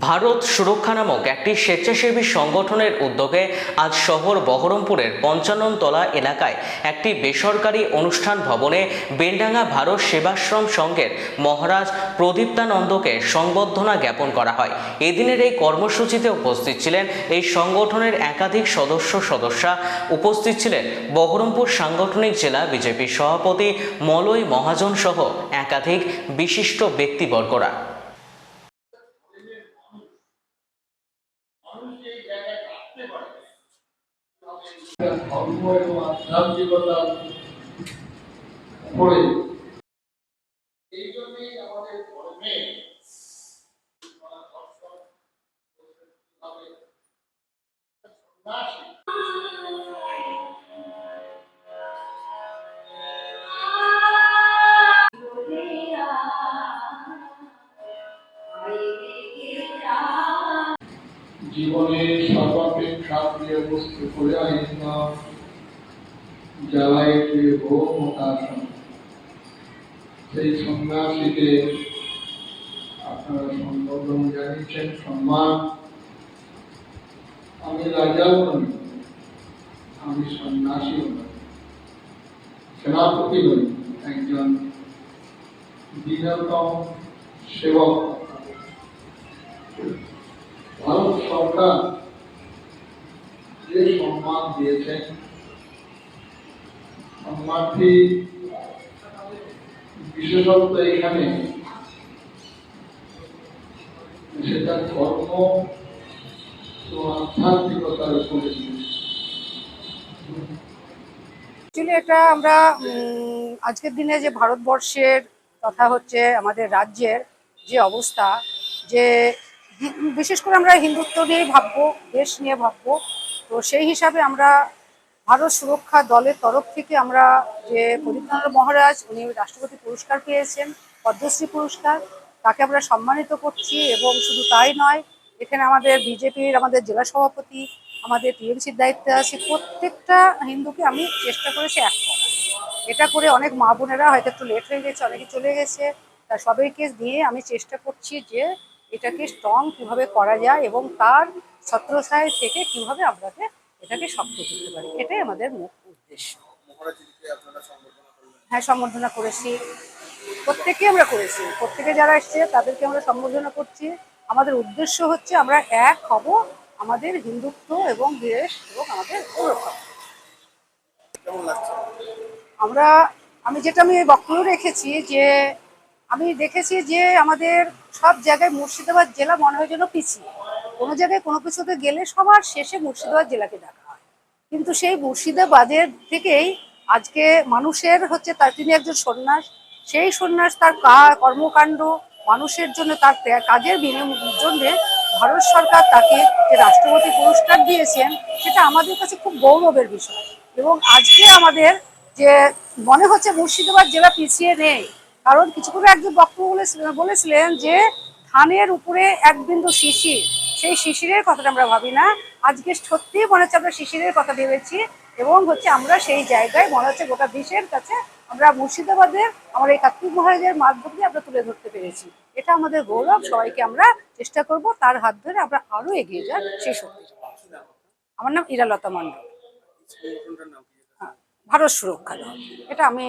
ভারত সুরক্ষা নামক একটি স্বেচ্ছাসেবী সংগঠনের উদ্যোগে আজ শহর বহরমপুরের পঞ্চাননতলা এলাকায় একটি বেসরকারি অনুষ্ঠান ভবনে বেলডাঙ্গা ভারত সেবাশ্রম সংঘের মহারাজ প্রদীপ্তানন্দকে সংবর্ধনা জ্ঞাপন করা হয়। এদিনের এই কর্মসূচিতে উপস্থিত ছিলেন এই সংগঠনের একাধিক সদস্য সদস্যা। উপস্থিত ছিলেন বহরমপুর সাংগঠনিক জেলা বিজেপির সভাপতি মলয় মহাজন সহ একাধিক বিশিষ্ট ব্যক্তিবর্গরা। ধর্ম এবং আধ্যাত্মিকতার উপরে জীবনে সর্বাপেক্ষা প্রিয় বস্তু করে আহিন জ্বালায় প্রিয় ভৌমতাসন সেই সন্ন্যাসীকে আপনারা সম্বোধন জানিয়েছেন, সম্মান, আমি রাজাও নই, আমি সন্ন্যাসীও নই, সেনাপতি নই একজন দীনতম সেবক। যে সম্মান দিয়েছেন, সম্মানটি এখানে সেটা ধর্ম ও আধ্যাত্মিকতার উপরে। অ্যাকচুয়ালি এটা আমরা আজকের দিনে যে ভারতবর্ষের কথা হচ্ছে আমাদের রাজ্যের যে অবস্থা, যে বিশেষ করে আমরা হিন্দুত্ব নিয়েই ভাববো, দেশ নিয়ে ভাববো। তো সেই হিসাবে আমরা ভারত সুরক্ষা দলের তরফ থেকে আমরা যে প্রদীপ্তানন্দ মহারাজ, উনি রাষ্ট্রপতি পুরস্কার পেয়েছেন, পদ্মশ্রী পুরস্কার, তাকে আমরা সম্মানিত করছি এবং শুধু তাই নয়, এখানে আমাদের বিজেপির আমাদের জেলা সভাপতি, আমাদের টিএমসির দায়িত্বে আছে, প্রত্যেকটা হিন্দুকে আমি চেষ্টা করেছি এক করার। এটা করে অনেক মা বোনেরা হয়তো একটু লেট হয়ে গেছে, অনেকে চলে গেছে, তা সবাইকে দিয়ে আমি চেষ্টা করছি যে এটাকে স্ট্রং কীভাবে করা যায় এবং তার ছত্রছায় থেকে কীভাবে আমাদের এটাকে শক্ত করতে পারি এটাই আমাদের মুখ উদ্দেশ্য। হ্যাঁ সম্বর্ধনা করেছি। প্রত্যেকে আমরা করেছি। প্রত্যেকে যারা এসছে তাদেরকে আমরা সম্বোধনা করছি। আমাদের উদ্দেশ্য হচ্ছে আমরা এক হব আমাদের হিন্দুত্ব এবং দেশ এবং আমাদের গৌরব। আমরা আমি যেটা আমি বক্তব্য রেখেছি যে আমি দেখেছি যে আমাদের সব জায়গায় মুর্শিদাবাদ জেলা মনে হয় যেন পিছিয়ে। কোনো জায়গায় কোনো কিছুতে গেলে সবার শেষে মুর্শিদাবাদ জেলাকে ডাকা হয়। কিন্তু সেই মুর্শিদাবাদের থেকেই আজকে মানুষের হচ্ছে তার, তিনি একজন সন্ন্যাস, সেই সন্ন্যাস তার কর্মকাণ্ড, মানুষের জন্য তার কাজের বিনিময়ের জন্য ভারত সরকার তাকে যে রাষ্ট্রপতি পুরস্কার দিয়েছেন, সেটা আমাদের কাছে খুব গৌরবের বিষয়। এবং আজকে আমাদের যে মনে হচ্ছে মুর্শিদাবাদ জেলা পিছিয়ে নেই কারণ কিছুক্ষণ একজন বক্তব্য বলেছিলেন বলেছিলেন যে ধানের উপরে এক বিন্দু শিশির। সেই শিশিরের কথাটা আমরা ভাবি না। আজকে সত্যি মনে হচ্ছে আমরা শিশিরের কথা ভেবেছি এবং হচ্ছে আমরা সেই জায়গায় মনে হচ্ছে গোটা দেশের কাছে আমরা মুর্শিদাবাদের আমার এই কার্তিক মহারাজের মাধ্যম দিয়ে আমরা তুলে ধরতে পেরেছি। এটা আমাদের গৌরব। সবাইকে আমরা চেষ্টা করব তার হাত ধরে আমরা আরও এগিয়ে যাই। সেই শক্তি আমার নাম ইরালতা মণ্ডল। হ্যাঁ, ভারত সুরক্ষা দল। এটা আমি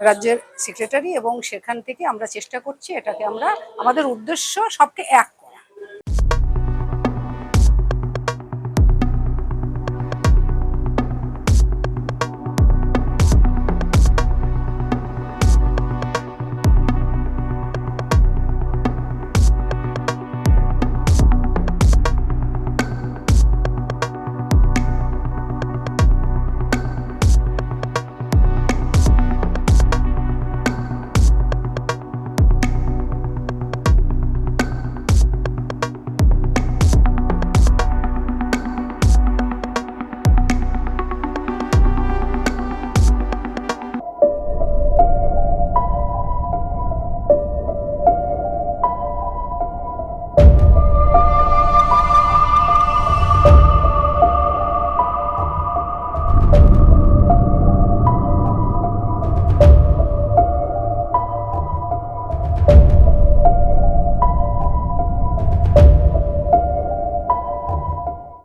রাজ্যের সেক্রেটারি এবং সেখান থেকে আমরা চেষ্টা করছি এটাকে আমরা, আমাদের উদ্দেশ্য সবকে এক